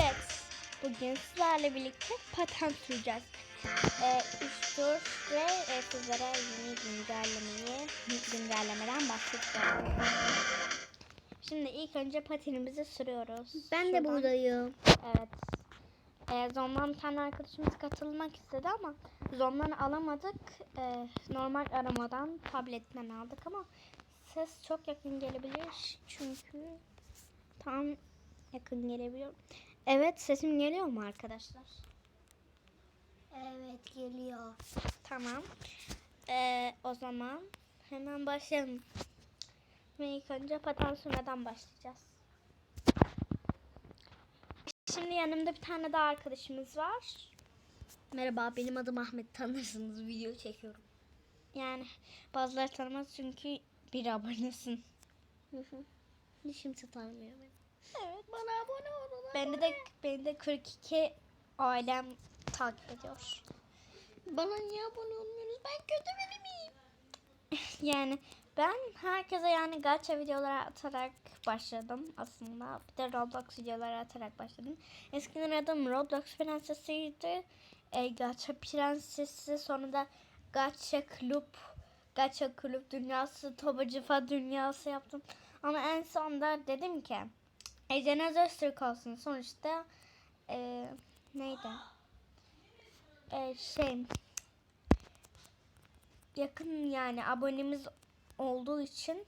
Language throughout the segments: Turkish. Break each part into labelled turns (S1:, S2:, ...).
S1: Evet. Bugün sizlerle birlikte paten süreceğiz. Ee, üç tur ve e, sizlere yeni güncellemeyi, güncellemeden bahsedeceğim. Şimdi ilk önce patenimizi sürüyoruz.
S2: Ben de
S1: Şuradan.
S2: buradayım.
S1: Evet. Ee, Zon'dan bir tane arkadaşımız katılmak istedi ama Zon'dan alamadık. Ee, normal aramadan tabletten aldık ama ses çok yakın gelebilir çünkü tam yakın gelebiliyor. Evet sesim geliyor mu arkadaşlar?
S2: Evet geliyor.
S1: Tamam. Ee, o zaman hemen başlayalım. Ve ilk önce paten sürmeden başlayacağız. Şimdi yanımda bir tane daha arkadaşımız var.
S2: Merhaba benim adım Ahmet tanırsınız video çekiyorum.
S1: Yani bazıları tanımaz çünkü bir abonesin.
S2: Hiç kimse tanımıyor beni.
S1: Evet.
S2: Bana abone olun.
S1: Bende de beni de 42 ailem takip ediyor.
S2: Bana niye abone olmuyorsunuz? Ben kötü biri miyim?
S1: Yani ben herkese yani gacha videoları atarak başladım aslında. Bir de Roblox videoları atarak başladım. Eskiden adım Roblox prensesiydi. E, gacha prensesi sonra da gacha kulüp gacha kulüp dünyası tobacıfa dünyası yaptım. Ama en sonunda dedim ki Ece'ne Öztürk olsun. Sonuçta e, neydi? E, şey yakın yani abonemiz olduğu için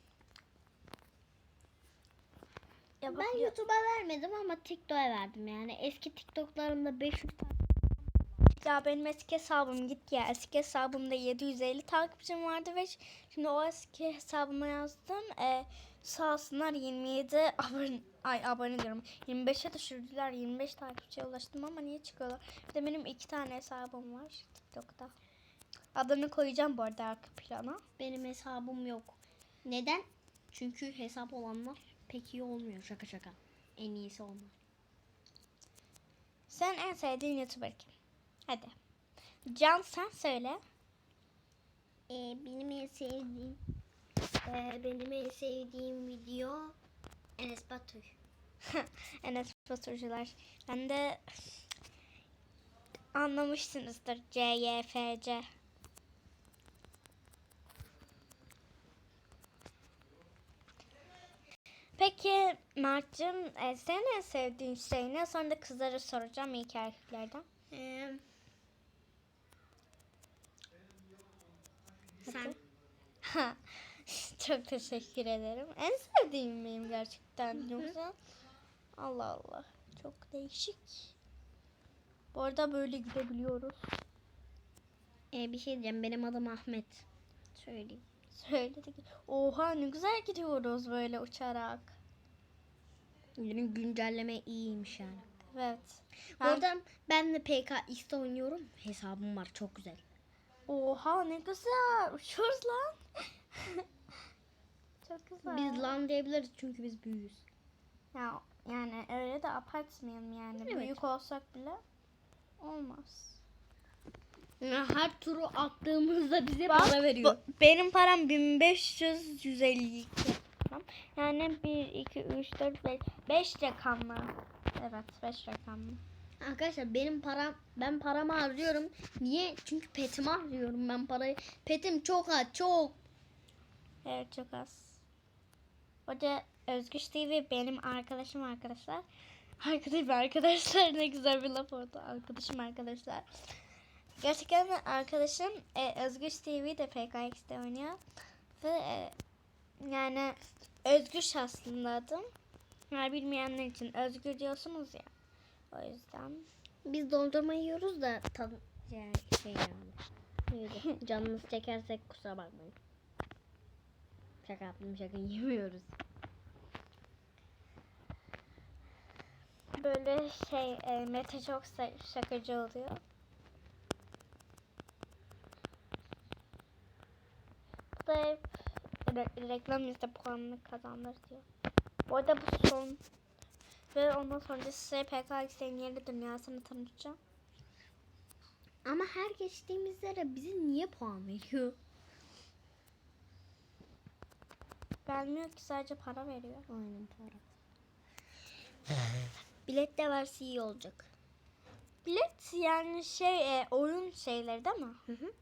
S1: ya
S2: Ben YouTube'a vermedim ama TikTok'a verdim yani. Eski TikTok'larımda 500
S1: ya benim eski hesabım gitti ya. Eski hesabımda 750 takipçim vardı ve şimdi o eski hesabıma yazdım. Ee, sağ olsunlar 27 abone, ay abone diyorum. 25'e düşürdüler. 25 takipçiye ulaştım ama niye çıkıyorlar? Bir de benim iki tane hesabım var TikTok'ta. Adını koyacağım bu arada arka plana.
S2: benim hesabım yok. Neden? Çünkü hesap olanlar pek iyi olmuyor şaka şaka. En iyisi onlar.
S1: Sen en sevdiğin YouTuber kim? Hadi. Can sen söyle.
S2: Ee, benim en sevdiğim ee, benim en sevdiğim video Enes Batur.
S1: Enes Baturcular. Ben de anlamışsınızdır. C, Y, F, C. Peki Mert'cim e, senin en sevdiğin şey ne? Sonra da kızları soracağım ilk erkeklerden.
S2: Ee, sen
S1: Ha, Çok teşekkür ederim. En sevdiğim benim gerçekten yoksa Allah Allah çok değişik. Bu arada böyle gidebiliyoruz.
S2: Ee, bir şey diyeceğim. Benim adım Ahmet. Söyleyeyim.
S1: Söyledik. Oha ne güzel gidiyoruz böyle uçarak.
S2: Benim güncelleme iyiymiş yani.
S1: Evet. Ben-
S2: arada ben de PKX'de oynuyorum. Hesabım var çok güzel.
S1: Oha ne güzel. Uçuyoruz lan. çok güzel.
S2: Biz lan diyebiliriz çünkü biz büyüğüz.
S1: Ya, yani öyle de abartmayalım yani.
S2: Evet.
S1: Büyük olsak bile olmaz.
S2: Her turu attığımızda bize
S1: Bak,
S2: para veriyor.
S1: bu- benim param 1500 152. Tamam. Yani 1 2 3 4 5 5 rakamlı. Evet 5 rakamlı.
S2: Arkadaşlar benim param ben paramı harcıyorum. Niye? Çünkü petimi harcıyorum ben parayı. Petim çok az çok.
S1: Evet çok az. O da Özgüç TV benim arkadaşım arkadaşlar. Arkadaşım arkadaşlar ne güzel bir laf oldu. Arkadaşım arkadaşlar. Gerçekten arkadaşım e, Özgüç TV de PKX'de oynuyor. Ve e, yani Özgüç aslında adım. Yani bilmeyenler için Özgür diyorsunuz ya. O yüzden.
S2: Biz dondurma yiyoruz da tadı yani şey yani. Neydi? Canınız çekersek kusura bakmayın. Şaka yaptım şaka yemiyoruz.
S1: Böyle şey e, Mete çok şakacı oluyor. Bu da hep re- reklam izle puanını kazandır diyor. Bu arada bu son. Ve ondan sonra size PKX'in yeni dünyasını tanıtacağım.
S2: Ama her geçtiğimizde de bize niye puan veriyor?
S1: Vermiyor ki sadece para veriyor.
S2: Aynen para. Bilet de varsa iyi olacak.
S1: Bilet yani şey e, oyun şeyleri değil mi?
S2: Hı hı.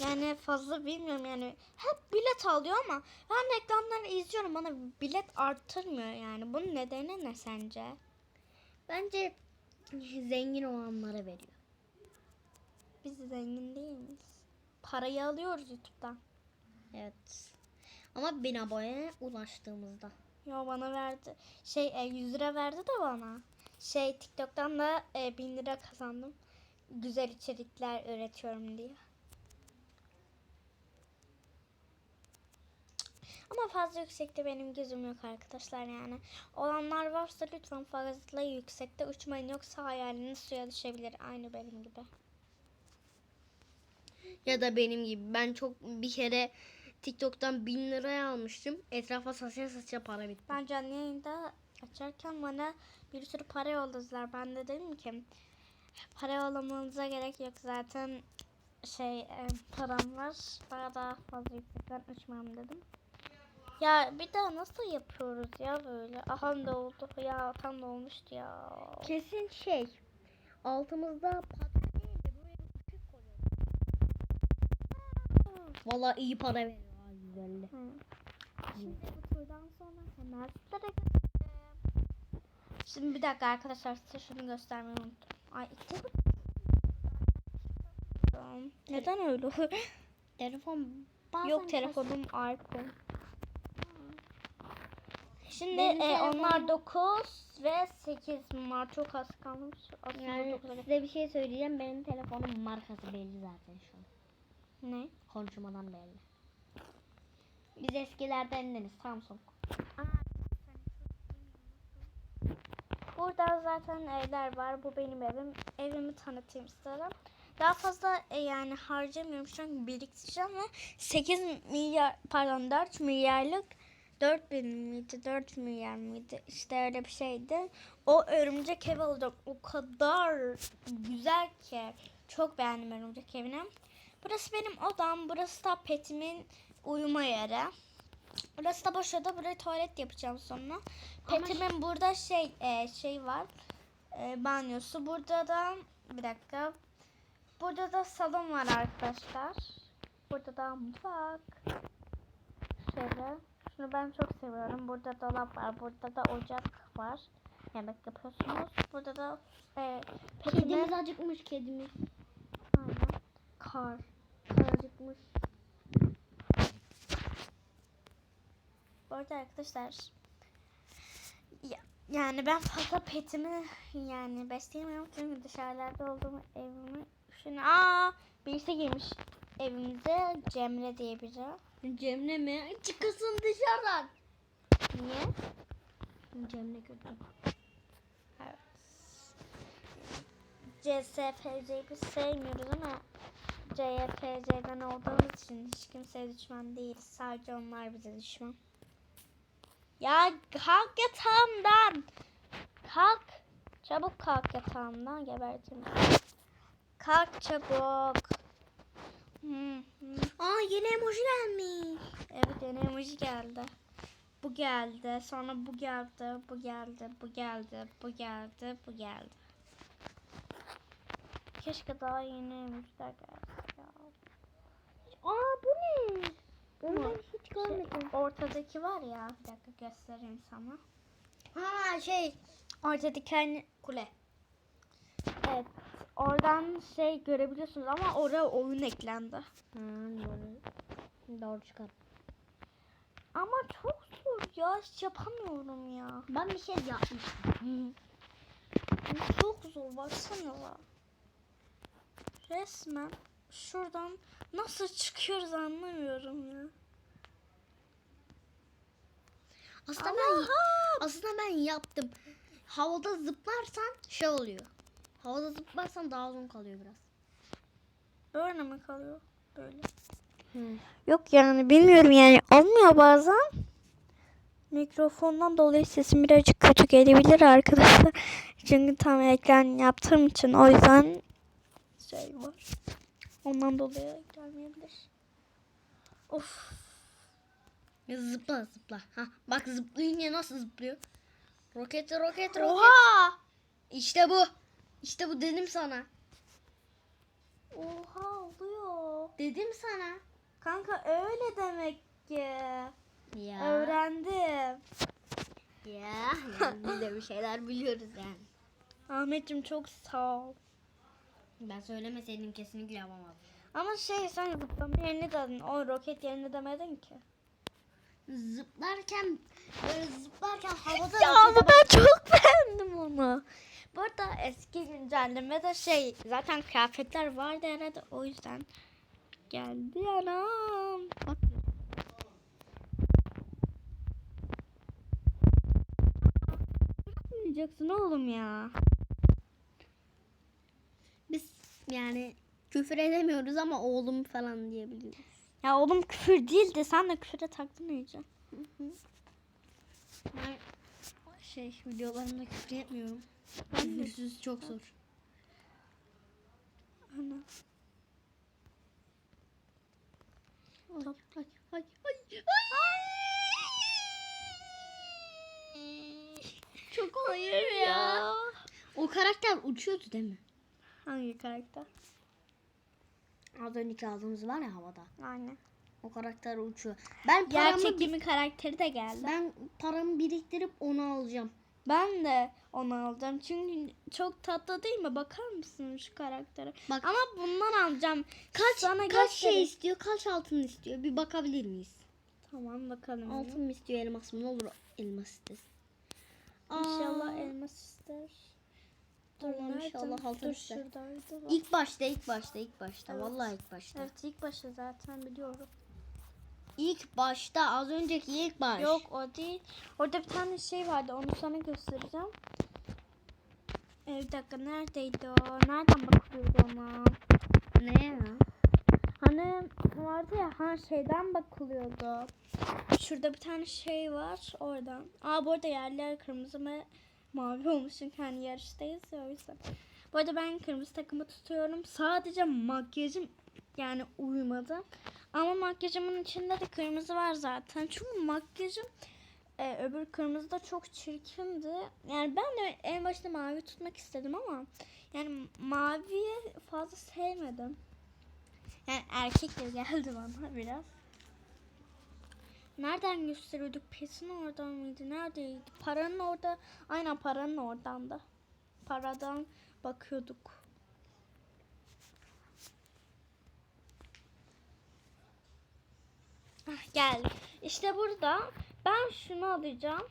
S1: Yani fazla bilmiyorum yani hep bilet alıyor ama ben reklamları izliyorum bana bilet arttırmıyor yani. Bunun nedeni ne sence?
S2: Bence zengin olanlara veriyor.
S1: Biz zengin değil miyiz? Parayı alıyoruz YouTube'dan.
S2: Evet. Ama bin aboneye ulaştığımızda.
S1: Yo bana verdi. Şey e, 100 lira verdi de bana. Şey TikTok'tan da e, 1000 lira kazandım. Güzel içerikler üretiyorum diye. Ama fazla yüksekte benim gözüm yok arkadaşlar yani. Olanlar varsa lütfen fazla yüksekte uçmayın yoksa hayaliniz suya düşebilir aynı benim gibi.
S2: Ya da benim gibi. Ben çok bir kere TikTok'tan bin liraya almıştım. Etrafa saçya saçya para bitti.
S1: Ben canlı yayında açarken bana bir sürü para yolladılar. Ben de dedim ki para yollamanıza gerek yok zaten şey e, param var. Daha daha fazla yüksekten uçmam dedim. Ya bir daha nasıl yapıyoruz ya böyle? Aha da oldu. Ya tam da olmuştu ya.
S2: Kesin şey. Altımızda patron değil de buraya bir ışık koyuyoruz. Valla iyi para veriyor.
S1: Hı. Şimdi bu turdan sonra hemen. Şimdi bir dakika arkadaşlar size şunu göstermeyi unuttum. Ay iki Neden öyle?
S2: Telefon
S1: Yok telefonum iPhone. Şimdi e, onlar 9 ve 8 var. Çok az kalmış. Aslında
S2: Yani
S1: 9'a geç-
S2: size bir şey söyleyeceğim. Benim telefonum markası belli zaten şu an.
S1: Ne?
S2: Konuşmadan belli. Biz eskilerdendeniz Samsung.
S1: Burada zaten evler var. Bu benim evim. Evimi tanıtayım istedim. Daha fazla e, yani harcamıyorum. Şu an biriktireceğim ve 8 milyar pardon 4 milyarlık 4 bin miydi 4 milyar mıydı işte öyle bir şeydi. O örümcek ev alacağım. O kadar güzel ki. Çok beğendim örümcek evini. Burası benim odam. Burası da petimin uyuma yeri. Burası da boş oda. Buraya tuvalet yapacağım sonra.
S2: Ama
S1: Petimin burada şey e, şey var. E, banyosu. Burada da bir dakika. Burada da salon var arkadaşlar. Burada da mutfak. Şöyle. Şunu ben çok seviyorum. Burada dolap var. Burada da ocak var. Yemek yapıyorsunuz. Burada da e, petimin
S2: Kedimiz acıkmış kedimiz.
S1: Aynen. Kar.
S2: Kar acıkmış.
S1: Bu arada arkadaşlar ya, yani ben fazla petimi yani besleyemiyorum çünkü dışarılarda olduğum evimi şimdi aa birisi girmiş evimize Cemre diye biri.
S2: Cemre mi? Çıkasın dışarıdan.
S1: Niye?
S2: Cemre kötü.
S1: Evet. CSFC'yi biz sevmiyoruz ama CYFC'den olduğumuz için hiç kimseye düşman değiliz. Sadece onlar bize düşman. Ya kalk yatağımdan. Kalk. Çabuk kalk yatağımdan gebertirim. Kalk çabuk. Hı.
S2: Aa yeni emoji gelmiş.
S1: Evet yeni emoji geldi. Bu geldi. Sonra bu geldi. Bu geldi. Bu geldi. Bu geldi. Bu geldi. Keşke daha yeni emojiler gelse ya.
S2: Aa bu ne? Onu ben hiç görmedim.
S1: Şey, ortadaki var ya. Bir dakika göstereyim sana.
S2: Ha şey.
S1: Ortadaki hani
S2: Kule.
S1: evet. Oradan şey görebiliyorsunuz ama oraya oyun eklendi.
S2: Ha doğru. Doğru çıkar.
S1: Ama çok zor ya. Hiç yapamıyorum ya.
S2: Ben bir şey yapmıştım.
S1: Çok zor baksana. Resmen şuradan nasıl çıkıyoruz anlamıyorum ya.
S2: Aslında
S1: Ama
S2: ben aslında ben yaptım. Havada zıplarsan şey oluyor. Havada zıplarsan daha uzun kalıyor biraz.
S1: böyle mi kalıyor? Böyle.
S2: Hı.
S1: Yok yani bilmiyorum yani olmuyor bazen. Mikrofondan dolayı sesim birazcık kötü gelebilir arkadaşlar. Çünkü tam ekran yaptığım için o yüzden şey var. Ondan dolayı gelmeyebilir. Of.
S2: Ya zıpla zıpla. Ha bak zıplayınca nasıl zıplıyor? Roket roket roket.
S1: Oha!
S2: İşte bu. İşte bu dedim sana.
S1: Oha oluyor.
S2: Dedim sana.
S1: Kanka öyle demek ki.
S2: Ya.
S1: Öğrendim.
S2: Ya yani biz de bir şeyler biliyoruz yani.
S1: Ahmetciğim çok sağ ol.
S2: Ben söylemeseydim kesinlikle yapamazdım.
S1: Ama şey sen zıplama yerini dedin. O roket yerini demedin ki.
S2: Zıplarken böyle zıplarken havada
S1: Ya ama ben çok beğendim onu. Bu arada eski güncellemede şey zaten kıyafetler vardı herhalde o yüzden geldi anam. Bak. Yapmayacaksın oğlum ya.
S2: Biz yani küfür edemiyoruz ama oğlum falan diyebiliyoruz.
S1: Ya oğlum küfür değildi sen de küfüre taktın iyice.
S2: Ben şey videolarımda küfür etmiyorum. Küfürsüz çok zor.
S1: Ana.
S2: Ay, ay, ay, ay, Çok hayır ya. O karakter uçuyordu değil mi?
S1: Hangi karakter?
S2: Az önceki aldığımız var ya havada.
S1: Aynen.
S2: O karakter uçuyor. Ben paramı,
S1: Gerçek gemi karakteri de geldi.
S2: ben paramı biriktirip onu alacağım.
S1: Ben de onu alacağım. Çünkü çok tatlı değil mi? Bakar mısın şu karaktere?
S2: Bak.
S1: Ama bundan alacağım.
S2: Kaç
S1: Sana
S2: kaç şey
S1: göstereyim.
S2: istiyor? Kaç altın istiyor? Bir bakabilir miyiz?
S1: Tamam bakalım.
S2: Altın mı istiyor, elmas mı? Ne olur elmas istesin.
S1: İnşallah elmas ister. Dur nerede?
S2: inşallah altın ister.
S1: şuradaydı.
S2: İlk başta, ilk başta, ilk başta.
S1: Evet.
S2: Vallahi ilk başta.
S1: Evet ilk başta zaten biliyorum.
S2: İlk başta, az önceki ilk baş.
S1: Yok o değil. Orada bir tane şey vardı. Onu sana göstereceğim. Ee, bir dakika neredeydi o? Nereden bakılıyordu ona?
S2: Ne ya?
S1: Hani vardı ya ha şeyden bakılıyordu. Şurada bir tane şey var oradan. Aa bu arada yerler kırmızı ve mavi olmuş çünkü hani yarıştayız ya o yüzden. Bu arada ben kırmızı takımı tutuyorum. Sadece makyajım yani uyumadı. Ama makyajımın içinde de kırmızı var zaten. Çünkü makyajım e, öbür kırmızı da çok çirkindi. Yani ben de en başta mavi tutmak istedim ama yani maviyi fazla sevmedim. Yani erkek gibi geldi bana biraz. Nereden gösteriyorduk? Pesin oradan mıydı? Neredeydi? Paranın orada. Aynen paranın oradan da. Paradan bakıyorduk. Ah, gel. İşte burada ben şunu alacağım.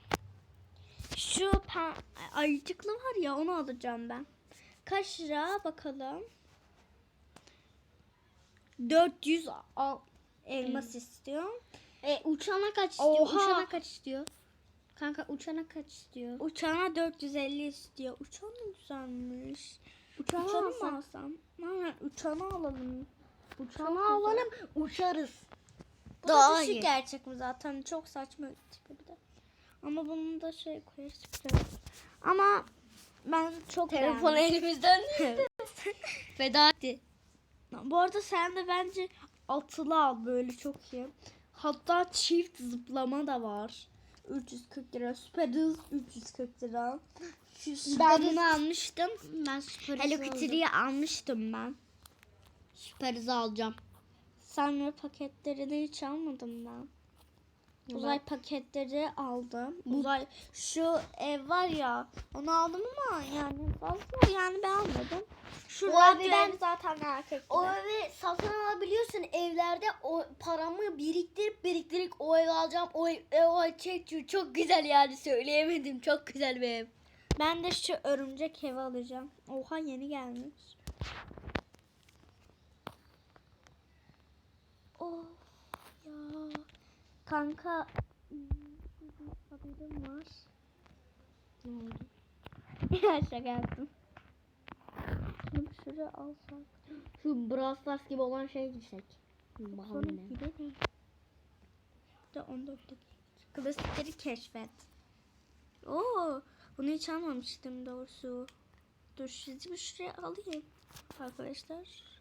S1: Şu pe- ayıcıklı var ya onu alacağım ben. Kaç lira bakalım. 400 al elmas istiyor.
S2: E, uçana kaç istiyor?
S1: Oha.
S2: Uçana kaç istiyor? Kanka uçana kaç istiyor?
S1: Uçağına 450 istiyor. Uçağın da güzelmiş.
S2: Uçağını alsak.
S1: mı alsam? Aynen uçağını alalım.
S2: Uçana alalım, uçarız. Daha iyi.
S1: gerçek mi zaten? Çok saçma tipi bir de. Ama bunu da şey koyarız. Ama ben çok
S2: Telefon
S1: beğendim.
S2: elimizden
S1: Evet.
S2: veda etti.
S1: Bu arada sen de bence atılı al böyle çok iyi. Hatta çift zıplama da var. 340 lira. Süper hız 340 lira. Ben bunu almıştım.
S2: ben süper
S1: Hello Kitty'yi almıştım ben.
S2: Süper hızı alacağım.
S1: Sen ve paketlerini hiç almadım ben. Uzay paketleri aldım. Uzay şu ev var ya onu aldım ama yani fazla yani beğenmedim. Şu
S2: O
S1: radyo
S2: evi ben-
S1: zaten ettim.
S2: O evi satın alabiliyorsun evlerde o paramı biriktirip biriktirip o evi alacağım. O ev, o ev çok, çok güzel yani söyleyemedim. Çok güzel bir ev.
S1: Ben de şu örümcek evi alacağım. Oha yeni gelmiş. Of ya. Kanka haberim var.
S2: Ne oldu?
S1: şaka yaptım. Şunu şuraya alsak.
S2: Şu Brawl gibi olan şeye gitsek.
S1: Sonra gidelim. De 14 dakika. Klasikleri keşfet. Oo, bunu hiç almamıştım doğrusu. Dur bir şuraya alayım. Arkadaşlar.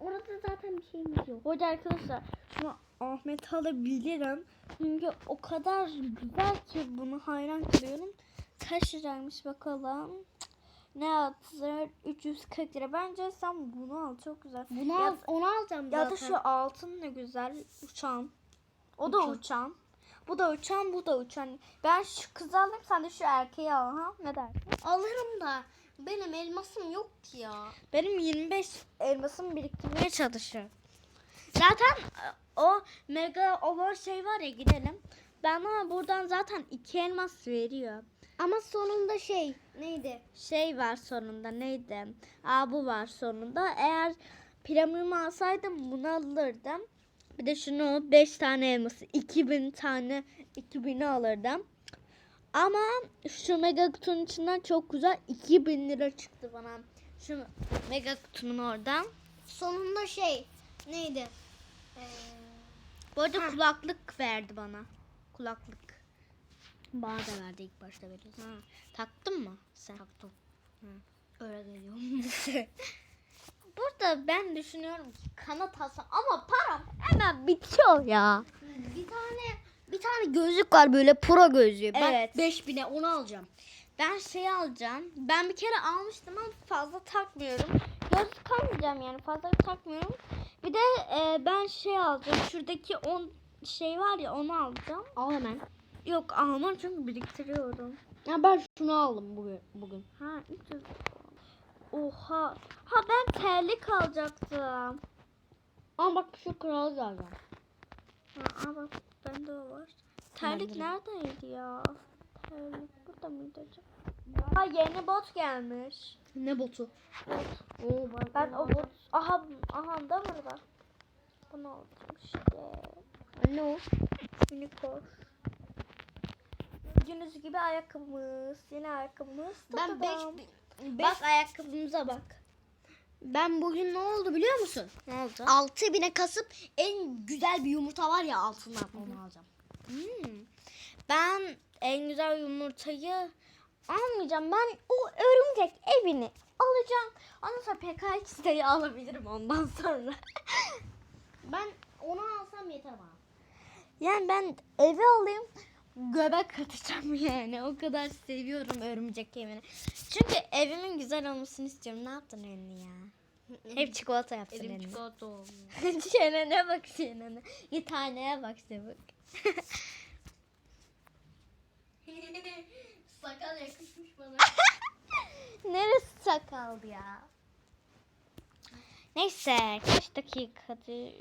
S2: Orada zaten bir şeyimiz yok.
S1: Bu arada arkadaşlar şunu Ahmet alabilirim. Çünkü o kadar güzel ki bunu hayran kalıyorum. Kaç liraymış bakalım. Ne atılır? 340 lira. Bence sen bunu al. Çok güzel.
S2: Bunu
S1: Ya-
S2: al, onu alacağım
S1: Ya da
S2: zaten.
S1: şu altın ne güzel. Uçan. O da
S2: Uçan.
S1: uçan. Bu da uçan, bu da uçan. Ben şu kızı alayım, sen de şu erkeği al ha. Ne dersin?
S2: Alırım da benim elmasım yok ki ya.
S1: Benim 25 elmasımı biriktirmeye çalışıyorum. Zaten e, o mega olan şey var ya gidelim. Bana buradan zaten iki elmas veriyor.
S2: Ama sonunda şey neydi?
S1: Şey var sonunda neydi? Aa bu var sonunda. Eğer premium alsaydım bunu alırdım. Bir de şunu 5 tane elması 2000 tane 2000'i alırdım. Ama şu mega kutunun içinden çok güzel 2000 lira çıktı bana. Şu mega kutunun oradan.
S2: Sonunda şey neydi?
S1: Bu arada kulaklık verdi bana. Kulaklık.
S2: bana da verdi ilk başta veriyorsun.
S1: Ha, taktın mı sen?
S2: Taktım.
S1: Hı.
S2: Öyle geliyor.
S1: Burada ben düşünüyorum ki kanat alsam ama param hemen bitiyor ya.
S2: bir tane bir tane gözlük var böyle pro gözlüğü.
S1: Evet.
S2: Ben 5000'e onu alacağım.
S1: Ben şey alacağım. Ben bir kere almıştım ama fazla takmıyorum. Gözlük almayacağım yani fazla takmıyorum. Bir de e, ben şey alacağım. Şuradaki 10 şey var ya onu alacağım.
S2: Al hemen.
S1: Yok almam çünkü biriktiriyorum.
S2: Ya ben şunu aldım bugün. bugün.
S1: Ha 300. Oha. Ha ben terlik alacaktım.
S2: Ama bak şu kralı alacağım.
S1: Ha bak bende o var. Terlik neredeydi ya? Terlik burada mıydı acaba? Ha yeni bot gelmiş.
S2: Ne botu? Oo, bak,
S1: Ben o bot... Aha, aha da burada. Bunu aldım işte.
S2: Ne o?
S1: Unicorn. Gördüğünüz gibi ayakkabımız. Yeni ayakkabımız.
S2: Ben 5
S1: Tadam. Bak ayakkabımıza bak.
S2: Ben bugün ne oldu biliyor musun?
S1: Ne oldu?
S2: 6000'e kasıp en güzel bir yumurta var ya altından onu alacağım.
S1: Hmm. Ben en güzel yumurtayı almayacağım. Ben o örümcek evini alacağım. Ondan sonra PKX'deyi alabilirim ondan sonra.
S2: Ben onu alsam yeter bana.
S1: yani ben evi alayım. Göbek atacağım yani. O kadar seviyorum örümcek evini. Çünkü evimin güzel olmasını istiyorum. Ne yaptın elini ya? Hep çikolata yaptın
S2: Elim
S1: elini.
S2: çikolata olmuş.
S1: çenene bak çenene. Bir taneye bak çabuk.
S2: Sakal yakışmış bana.
S1: Neresi sakaldı ya? Neyse kaç dakikadır?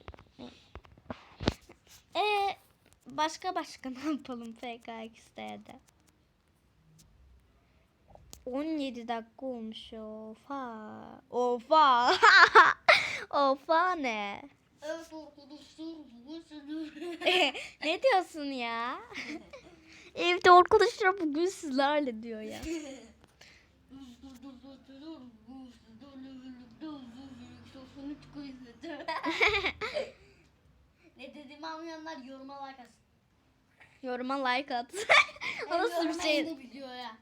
S1: Ee, başka başka ne yapalım PKX'de de? 17 dakika olmuş ofa. Ofa. ofa ne? Ne diyorsun ya? Evde arkadaşlar bugün sizlerle diyor ya.
S2: ne dediğimi anlayanlar yoruma like atsın.
S1: Yoruma like at. o nasıl bir şey?
S2: de videoya.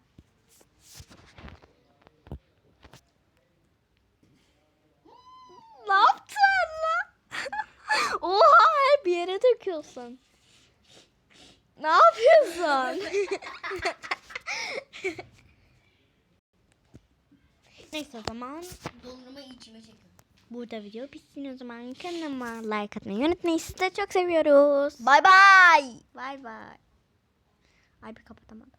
S1: Ne yaptın lan? Oha her bir yere döküyorsun. Ne yapıyorsun? Neyse o zaman
S2: Dondurmayı içime çekiyorum.
S1: burada video bitsin o zaman kanalıma like atmayı unutmayın. Sizi de çok seviyoruz. Bay bay. Bay bay. Ay bir kapatamadım.